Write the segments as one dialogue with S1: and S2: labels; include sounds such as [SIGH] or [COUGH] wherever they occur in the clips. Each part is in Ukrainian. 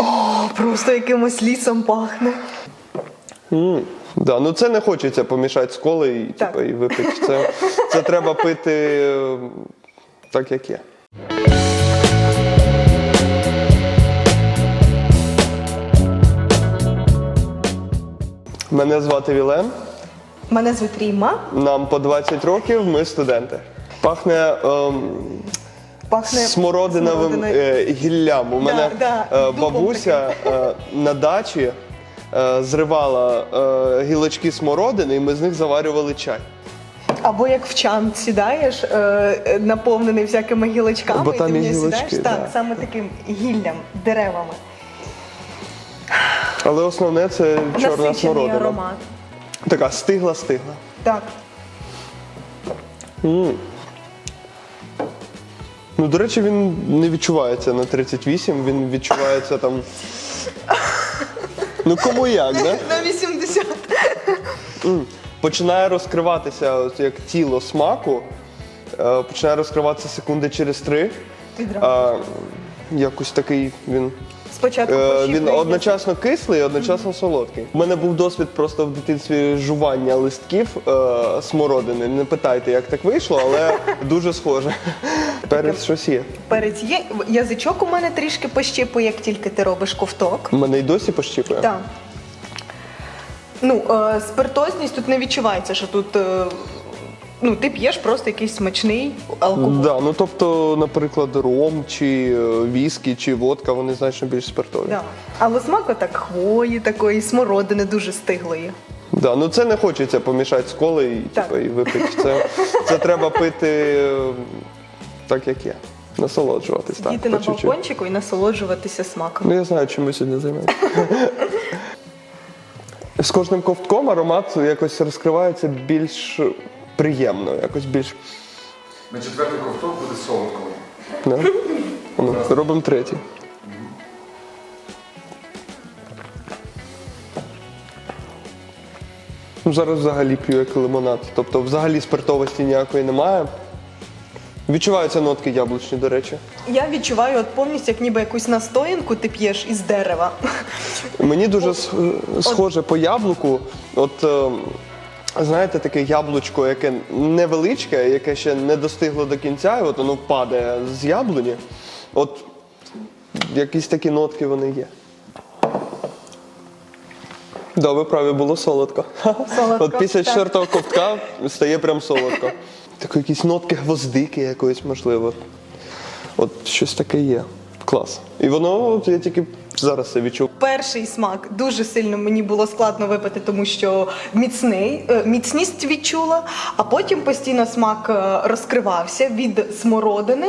S1: О, просто якимось лісом пахне.
S2: М, Да, ну це не хочеться помішати з колою і, типу, і випити. Це, це треба пити е, так, як є. Мене звати Вілен.
S1: Мене звуть Ріма.
S2: Нам по 20 років, ми студенти. Пахне ем,
S1: Пахне
S2: смородиновим
S1: смородиною.
S2: е, гіллям. У мене
S1: да,
S2: е, бабуся е, на дачі е, зривала е, гілочки смородини, і ми з них заварювали чай.
S1: Або як в чан сідаєш, е, наповнений всякими гілочками,
S2: Бо
S1: і ти в
S2: є
S1: нього
S2: гілочки,
S1: сідаєш так, саме таким гіллям, деревами.
S2: Але основне це чорна
S1: Насичений
S2: смородина.
S1: аромат.
S2: Така стигла, стигла.
S1: Так.
S2: Ну, до речі, він не відчувається на 38, він відчувається там. Ну кому як, да?
S1: На 80.
S2: М. Починає розкриватися от як тіло смаку, е, починає розкриватися секунди через три.
S1: Відразу.
S2: Е, якось такий він.
S1: Спочатку
S2: Е, він одночасно кислий, одночасно солодкий. У мене був досвід просто в дитинстві жування листків е, смородини. Не питайте, як так вийшло, але [LAUGHS] дуже схоже. Перець щось є.
S1: Перець є. Язичок у мене трішки пощіпує, як тільки ти робиш ковток.
S2: Мене й досі пощіпує.
S1: Так. Ну, е, спиртозність тут не відчувається, що тут. Е, ну, ти п'єш просто якийсь смачний алкоголь.
S2: Да, ну тобто, наприклад, ром чи е, віскі, чи водка, вони значно більш спиртові.
S1: Да. Але смак отак хвої, такої смородини дуже стиглої.
S2: Да, ну це не хочеться помішати з колою і,
S1: Так.
S2: типу, і випити. Це, це треба пити е, так, як є. Насолоджуватись. Так,
S1: Діти на
S2: по чуть-чуть.
S1: балкончику і насолоджуватися смаком.
S2: Ну, я знаю, чим ми сьогодні займаємося. [LAUGHS] З кожним ковтком аромат якось розкривається більш приємно, якось більш.
S3: На четвертий ковток буде солодкого.
S2: Да? Ну, робимо третій. Ну, зараз взагалі п'ю як лимонад. Тобто взагалі спиртовості ніякої немає. Відчуваються нотки яблучні, до речі.
S1: Я відчуваю от повністю, як ніби якусь настоянку ти п'єш із дерева.
S2: Мені дуже схоже по яблуку. От е, знаєте, таке яблучко, яке невеличке, яке ще не достигло до кінця, і от воно падає з яблуні. От якісь такі нотки вони є. Да, ви праві, було солодко.
S1: Солодко,
S2: От після
S1: так.
S2: четвертого ковтка стає прям солодко. Так якісь нотки гвоздики якоїсь, можливо. От щось таке є. Клас. І воно, от я тільки зараз це відчув.
S1: Перший смак дуже сильно мені було складно випити, тому що міцний, е, міцність відчула, а потім постійно смак е, розкривався від смородини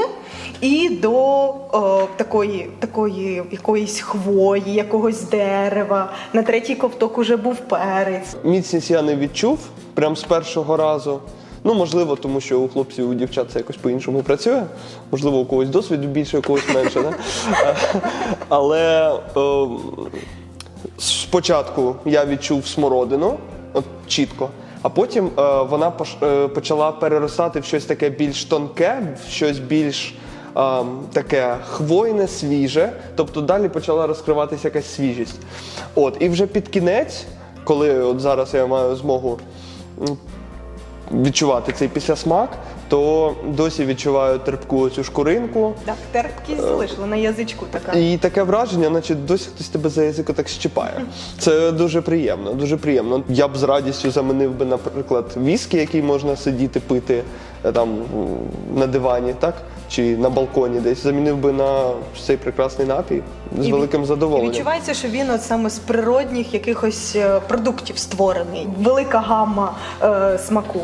S1: і до е, такої, такої якоїсь хвої, якогось дерева. На третій ковток уже був перець.
S2: Міцність я не відчув прям з першого разу. Ну, можливо, тому що у хлопців, у дівчат це якось по-іншому працює. Можливо, у когось досвіду більше, у когось менше. Да? [LAUGHS] Але е, спочатку я відчув смородину, от чітко, а потім е, вона е, почала переростати в щось таке більш тонке, в щось більш е, таке хвойне, свіже. Тобто далі почала розкриватися якась свіжість. От, і вже під кінець, коли от зараз я маю змогу відчувати цей післясмак, то досі відчуваю терпку цю шкуринку.
S1: Так, терпкість залишила на язичку така.
S2: І таке враження, наче досі хтось тебе за язику так щипає. Це дуже приємно, дуже приємно. Я б з радістю замінив би, наприклад, віскі, який можна сидіти пити там на дивані, так? Чи на балконі десь. Замінив би на цей прекрасний напій з
S1: І
S2: великим задоволенням.
S1: І відчувається, що він от саме з природних якихось е, продуктів створений. Велика гамма е, смаку.